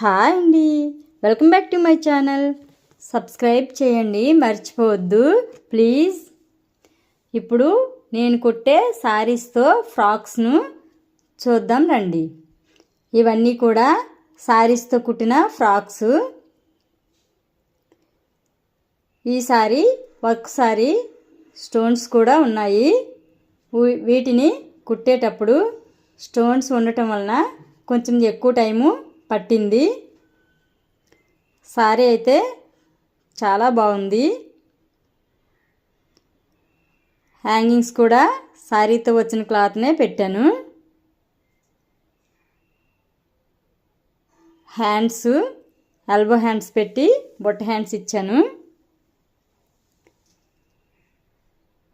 Hi అండి. Welcome back to my channel. Subscribe చేయండి మర్చిపోవద్దు. ప్లీజ్. ఇప్పుడు నేను కుట్టే శారీస్తో ఫ్రాక్స్ను చూద్దాం రండి. ఇవన్నీ కూడా శారీస్తో కుట్టిన ఫ్రాక్స్. ఈ సారీ వర్క్ సారీ స్టోన్స్ కూడా ఉన్నాయి. వీ- వీటిని కుట్టేటప్పుడు స్టోన్స్ ఉండటం వలన కొంచెం ఎక్కువ టైము పట్టింది. సారీ అయితే చాలా బాగుంది. హ్యాంగింగ్స్ కూడా శారీతో వచ్చిన క్లాత్నే పెట్టాను. హ్యాండ్స్ ఎల్బో హ్యాండ్స్ పెట్టి బొట్ట హ్యాండ్స్ ఇచ్చాను.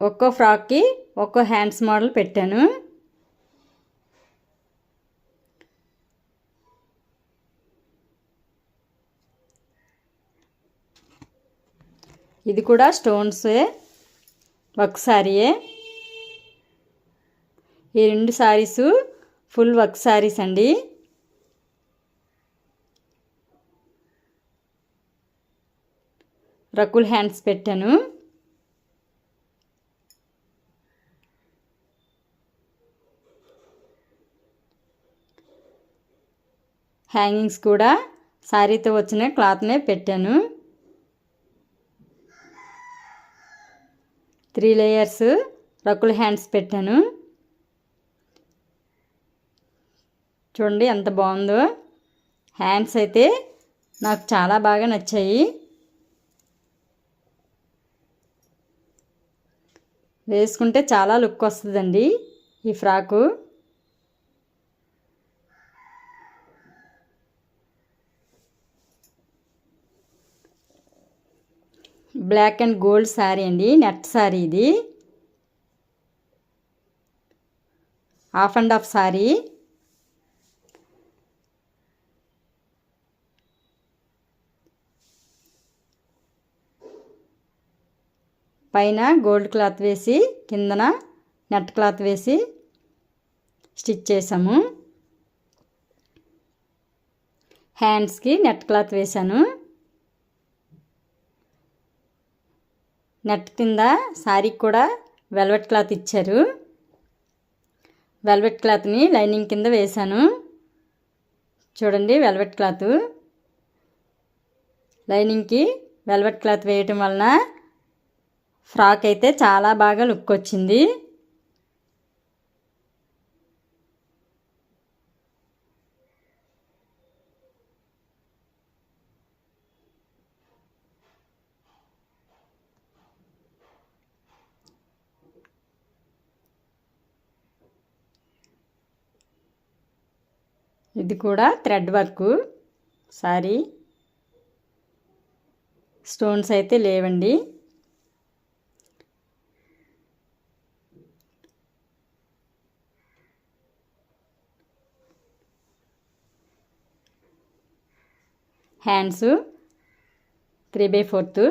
ఒక్కో ఫ్రాక్కి ఒక్కో హ్యాండ్స్ మోడల్ పెట్టాను. ఇది కూడా స్టోన్సే వర్క్ శారీయే ఈ రెండు శారీస్ ఫుల్ వర్క్ శారీస్ అండి. రకుల్ హ్యాండ్స్ పెట్టాను. హ్యాంగింగ్స్ కూడా శారీతో వచ్చిన క్లాత్నే పెట్టాను. త్రీ లేయర్స్ రకుల్ హ్యాండ్స్ పెట్టాను. చూడండి ఎంత బాగుందో. హ్యాండ్స్ అయితే నాకు చాలా బాగా నచ్చాయి. వేసుకుంటే చాలా లుక్ వస్తుందండి ఈ frock. Black and gold sari అండి నెట్ శారీ ఇది. Half and half sari. పైన గోల్డ్ క్లాత్ వేసి కిందన నెట్ క్లాత్ వేసి స్టిచ్ చేసాము హ్యాండ్స్కి నెట్ క్లాత్ వేశాను. నెట్ కింద శారీకి కూడా వెల్వెట్ క్లాత్ ఇచ్చారు. వెల్వెట్ క్లాత్ని లైనింగ్ కింద వేశాను. చూడండి వెల్వెట్ క్లాత్. లైనింగ్కి వెల్వెట్ క్లాత్ వేయటం వలన ఫ్రాక్ అయితే చాలా బాగా లుక్ వచ్చింది. ఇది కూడా థ్రెడ్ వర్క్. సారీ. స్టోన్స్ అయితే లేవండి. Hands three by fourth.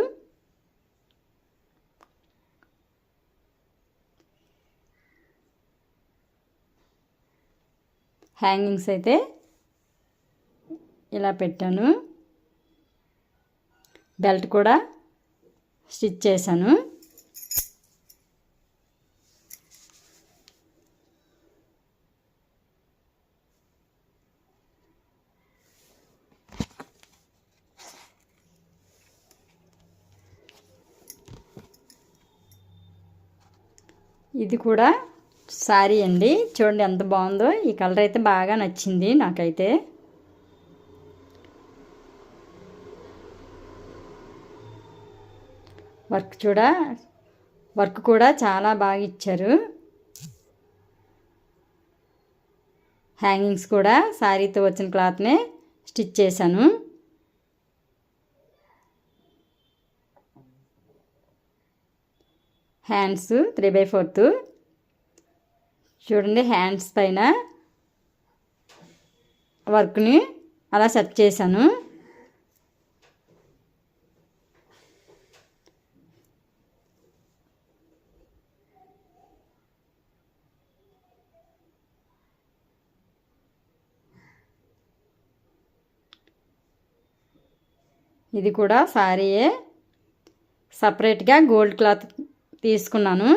Hangings అయితే ఇలా పెట్టాను. బెల్ట్ కూడా స్టిచ్ చేశాను. ఇది కూడా శారీ అండి. చూడండి ఎంత బాగుందో. ఈ కలర్ అయితే బాగా నచ్చింది నాకైతే. వర్క్ చూడ? వర్క్ కూడా చాలా బాగా ఇచ్చారు. హ్యాంగింగ్స్ కూడా శారీతో వచ్చిన క్లాత్నే స్టిచ్ చేశాను. Hands three by fourth. చూడండి హ్యాండ్స్ పైన వర్క్ని అలా సెట్ చేశాను. ఇది కూడా శారీయే సపరేట్గా గోల్డ్ క్లాత్ తీసుకున్నాను.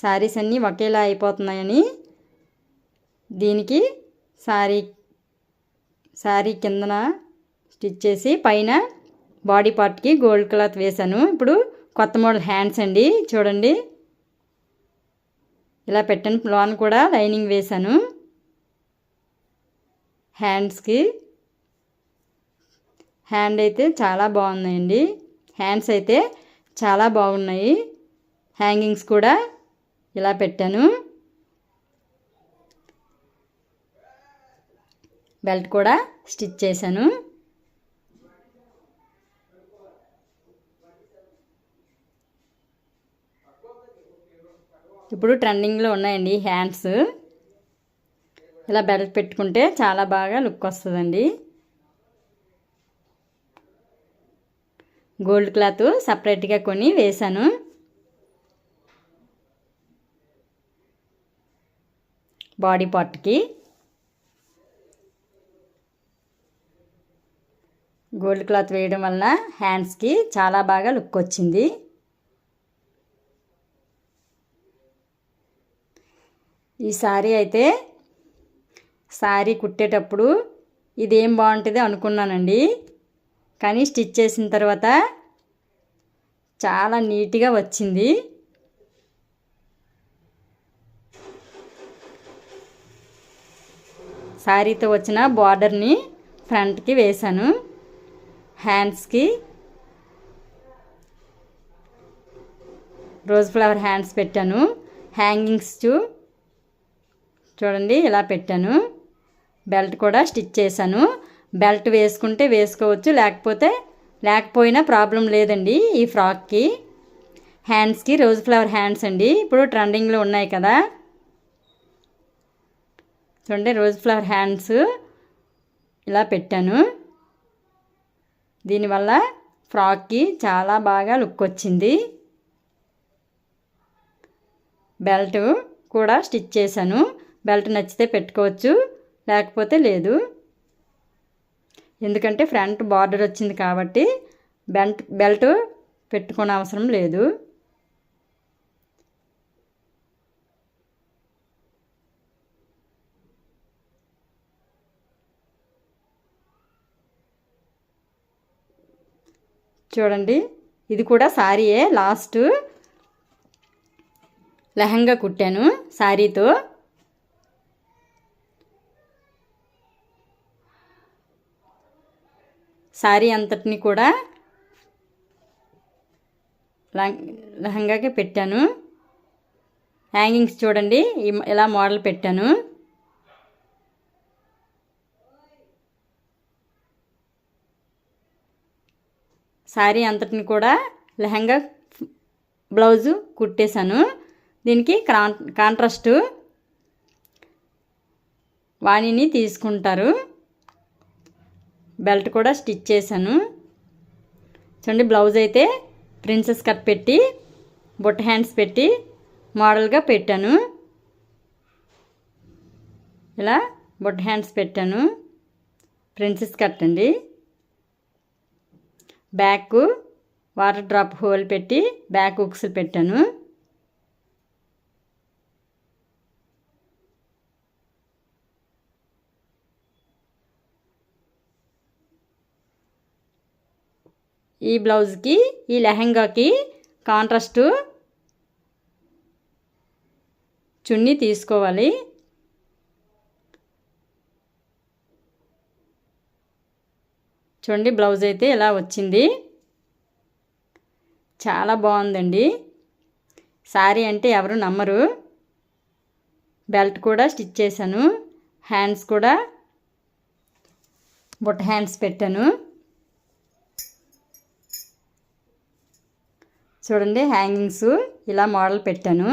శారీస్ అన్నీ ఒకేలా అయిపోతున్నాయని దీనికి శారీ శారీ కిందన స్టిచ్ చేసి పైన బాడీ పార్ట్కి గోల్డ్ క్లాత్ వేశాను. ఇప్పుడు కొత్త మోడల్ హ్యాండ్స్ అండి. చూడండి. ఇలా పెట్టిన లోన్ కూడా లైనింగ్ వేశాను. హ్యాండ్స్కి హ్యాండ్ అయితే చాలా బాగున్నాయండి. హ్యాండ్స్ అయితే చాలా బాగున్నాయి. హ్యాంగింగ్స్ కూడా ఇలా పెట్టాను. బెల్ట్ కూడా స్టిచ్ చేశాను. ఇప్పుడు ట్రెండింగ్లో ఉన్నాయండి హ్యాండ్స్. ఇలా బెల్ట్ పెట్టుకుంటే చాలా బాగా లుక్ వస్తుందండి. గోల్డ్ క్లాత్ సపరేట్గా కొని వేశాను. బాడీ పార్ట్కి. గోల్డ్ క్లాత్ వేయడం వల్ల హ్యాండ్స్కి చాలా బాగా లుక్ వచ్చింది. ఈ శారీ అయితే శారీ కుట్టేటప్పుడు ఇదేం బాగుంటుంది అనుకున్నానండి. కానీ స్టిచ్ చేసిన తర్వాత చాలా నీట్గా వచ్చింది. శారీతో వచ్చిన బార్డర్ని ఫ్రంట్కి వేశాను. హ్యాండ్స్కి. రోజ్ ఫ్లవర్ హ్యాండ్స్ పెట్టాను. హ్యాంగింగ్స్ చూడండి ఇలా పెట్టాను. బెల్ట్ కూడా స్టిచ్ చేశాను. బెల్ట్ వేసుకుంటే వేసుకోవచ్చు లేకపోతే లేకపోయినా ప్రాబ్లం లేదండి ఈ ఫ్రాక్కి. హ్యాండ్స్కి రోజ్ ఫ్లవర్ హ్యాండ్స్ అండి. ఇప్పుడు ట్రెండింగ్లో ఉన్నాయి కదా. చూడండి రోజ్ ఫ్లవర్ హ్యాండ్స్ ఇలా పెట్టాను. దీనివల్ల ఫ్రాక్కి చాలా బాగా లుక్ వచ్చింది. బెల్ట్ కూడా స్టిచ్ చేశాను. బెల్ట్ నచ్చితే పెట్టుకోవచ్చు లేకపోతే లేదు. ఎందుకంటే ఫ్రంట్ బార్డర్ వచ్చింది కాబట్టి బెల్ట్ బెల్ట్ పెట్టుకునే అవసరం లేదు. చూడండి. ఇది కూడా శారీయే లాస్ట్ లెహంగా కుట్టాను శారీతో శారీ అంతటిని కూడా లెహంగాకి పెట్టాను. హ్యాంగింగ్స్ చూడండి. ఇలా మోడల్ పెట్టాను. శారీ అంతటిని కూడా లెహంగా బ్లౌజు కుట్టేశాను. దీనికి కాన్ కాంట్రాస్ట్ వాణిని తీసుకుంటారు. బెల్ట్ కూడా స్టిచ్ చేశాను. చూడండి బ్లౌజ్ అయితే ప్రిన్సెస్ కట్ పెట్టి బుట్ట హ్యాండ్స్ పెట్టి మోడల్గా పెట్టాను. ఇలా బుట్ట హ్యాండ్స్ పెట్టాను. ప్రిన్సెస్ కట్ అండి. బ్యాక్ వాటర్ డ్రాప్ హోల్ పెట్టి బ్యాక్ ఉక్స్ పెట్టాను. ఈ బ్లౌజ్కి ఈ లెహంగాకి కాంట్రాస్టు చున్నీ తీసుకోవాలి. చూడండి బ్లౌజ్ అయితే ఇలా వచ్చింది. చాలా బాగుందండి. శారీ అంటే ఎవరు నమ్మరు. బెల్ట్ కూడా స్టిచ్ చేశాను. హ్యాండ్స్ కూడా బుట్ట హ్యాండ్స్ పెట్టాను. చూడండి హ్యాంగింగ్స్ ఇలా మోడల్ పెట్టాను.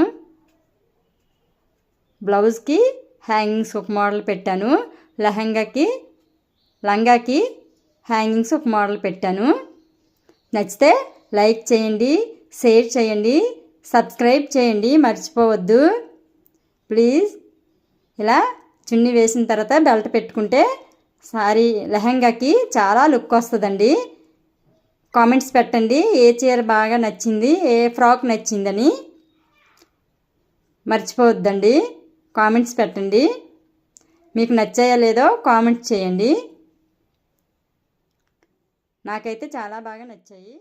బ్లౌజ్కి హ్యాంగింగ్స్ ఒక మోడల్ పెట్టాను. లెహంగాకి లంగాకి హ్యాంగింగ్స్ ఒక మోడల్ పెట్టాను. నచ్చితే లైక్ చేయండి షేర్ చేయండి సబ్స్క్రైబ్ చేయండి మర్చిపోవద్దు. ప్లీజ్. ఇలా చున్నీ వేసిన తర్వాత బెల్ట్ పెట్టుకుంటే సారీ లెహంగాకి చాలా లుక్ వస్తుందండి. కామెంట్స్ పెట్టండి ఏ చీర బాగా నచ్చింది ఏ ఫ్రాక్ నచ్చిందని. మర్చిపోవద్దండి. కామెంట్స్ పెట్టండి. మీకు నచ్చాయో లేదో కామెంట్స్ చేయండి. నాకైతే చాలా బాగా నచ్చాయి.